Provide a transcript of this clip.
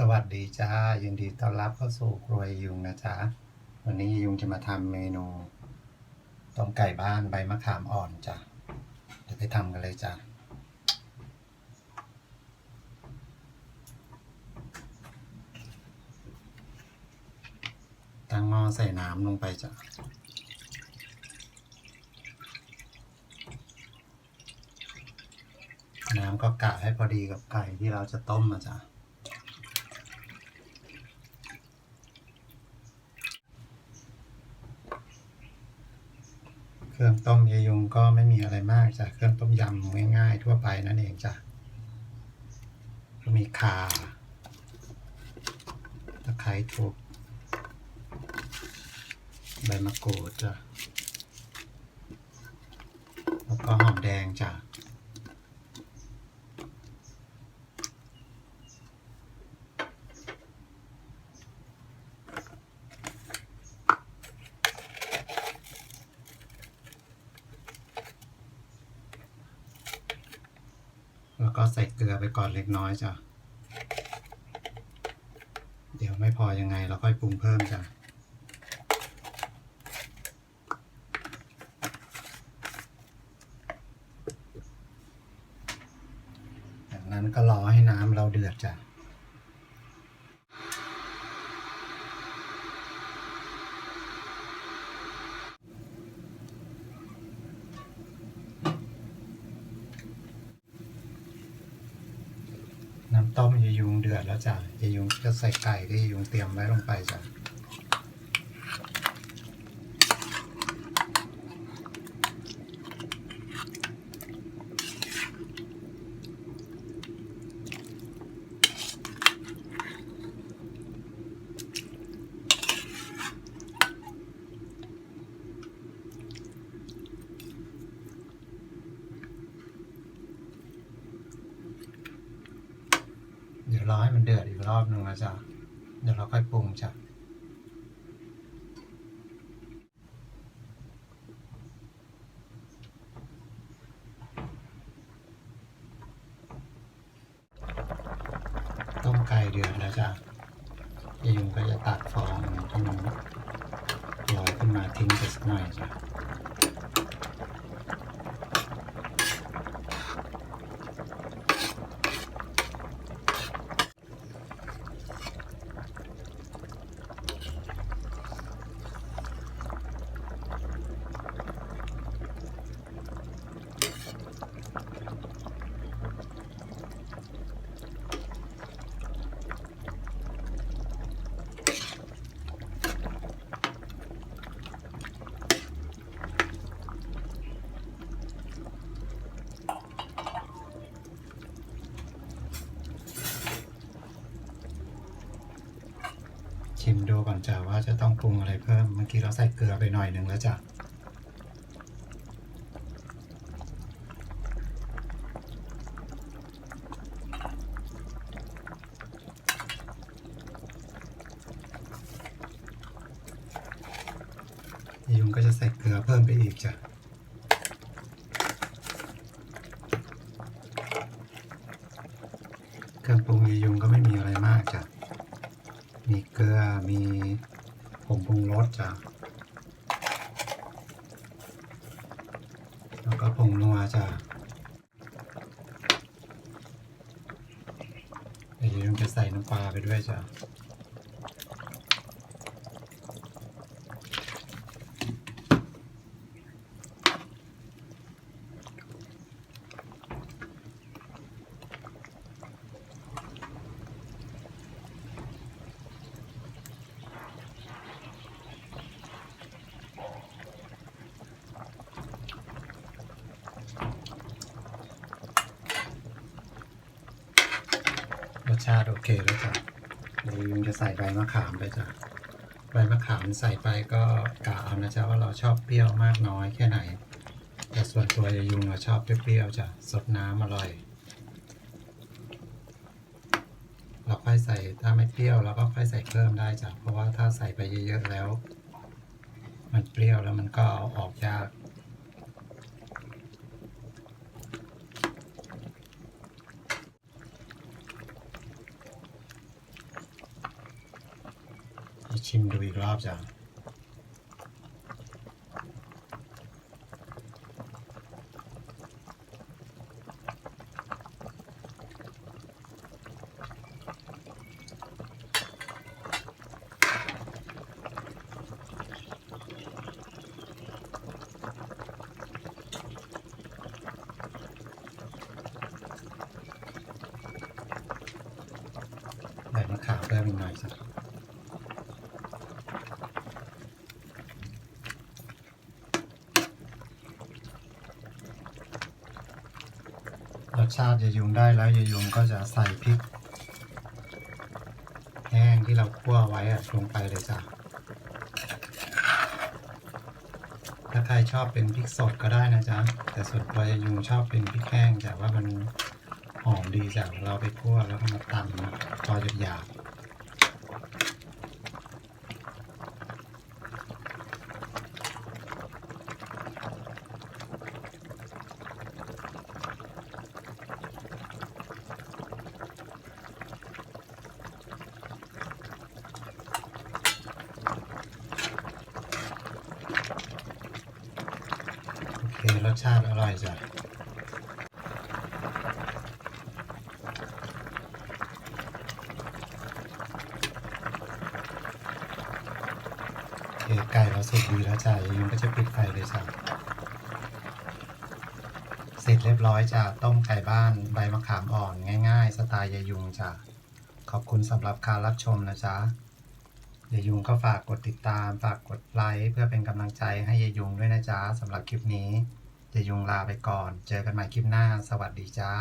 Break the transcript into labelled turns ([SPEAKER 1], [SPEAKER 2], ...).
[SPEAKER 1] สวัสดีจ้ายินดีต้อนรับเข้าสู่ครัวยุงนะจ๊ะวันนี้ยุงจะมาทำเมนูต้มไก่บ้านใบมะขามอ่อนจ้ะเดี๋ยวไปทำกันเลยจ้ะตั้งหม้อใส่น้ำลงไปจ้ะน้ำก็กะให้พอดีกับไก่ที่เราจะต้มมาจ้ะ เครื่องต้มยยุงก็ไม่มีอะไรมากจ้ะเครื่องต้มยำง่ายๆ ทั่วไปนั่นเองจ้ะก็มีข่าตะไคร้ทุบใบมะกรูดจ้ะแล้วก็หอมแดงจ้ะ ก็ใส่เกลือไปก่อนเล็กน้อยจ้ะ เดี๋ยวไม่พอยังไงเราค่อยปรุงเพิ่มจ้ะจากนั้นก็รอให้น้ำเราเดือดจ้ะ น้ำ ต้มยายุงเดือดแล้วจ้ะยายุงก็ใส่ไก่ที่ยายุงเตรียมไว้ลงไปจ้ะ รอให้มันเดือดอีกรอบหนึ่งนะจ๊ะเดี๋ยวเราค่อยปรุงจ้ะต้มไก่เดือดแล้วจ้ะยายุงก็จะตักฟองที่มันลอยขึ้นมาทิ้งไปสักหน่อยจ้ะ ชิมดูก่อนจ้ะว่าจะต้องปรุงอะไรเพิ่ม เมื่อกี้เราใส่เกลือไปหน่อยหนึ่งแล้วจ้ะยุงก็จะใส่เกลือเพิ่มไปอีกจ้ะเครื่องปรุงยยุงก็ไม่มีอะไรมากจ้ะ มีเกลือ มีผงปรุงรสจ้ะ แล้วก็ผงนัวจ้ะเดี๋ยวจะใส่น้ำปลาไปด้วยจ้ะ ชาติโอเคแล้วจ้ะเดี๋ยวยุงจะใส่ใบมะขามไปจ้ะใบมะขามใส่ไปก็กะเอานะจ๊ะว่าเราชอบเปรี้ยวมากน้อยแค่ไหน แต่ส่วนตัวยายุงเราชอบเปรี้ยวๆจ้ะสดน้ำอร่อย เราค่อยใส่ถ้าไม่เปรี้ยวเราก็ค่อยใส่เพิ่มได้จ้ะเพราะว่าถ้าใส่ไปเยอะๆแล้ว มันเปรี้ยวแล้วมันก็เอาออกยาก ชิมดูอีกรอบจ้ะใบมะขามเพิ่มอีกหน่อยจ้ะ สชาติยายุงได้แล้วยายุงก็จะใส่พริก แห้งที่เราคั่วไว้อะลงไปเลยจ้ะถ้าใครชอบเป็นพริกสดก็ได้นะจ๊ะแต่ส่วนตัวยายุงชอบเป็นพริกแห้งแต่ว่ามันหอมดีจากเราไปคั่วแล้วก็มาตำนะพอหยาบๆ สชาติอร่อยจ้ะโอเคไก่เราสุกดีแล้วจ้ะยายุงก็จะปิดไฟเลยจ้ะเสร็จเรียบร้อยจ้ะต้มไก่บ้านใบมะขามอ่อนง่าย ๆ สไตล์ยายยุงจ้ะขอบคุณสำหรับการรับชมนะจ๊ะยายยุงก็ฝากกดติดตาม ฝากกดไลค์เพื่อเป็นกำลังใจให้ยายยุงด้วยนะจ๊ะสำหรับคลิปนี้ จะยุงลาไปก่อน เจอกันใหม่คลิปหน้า สวัสดีจ้า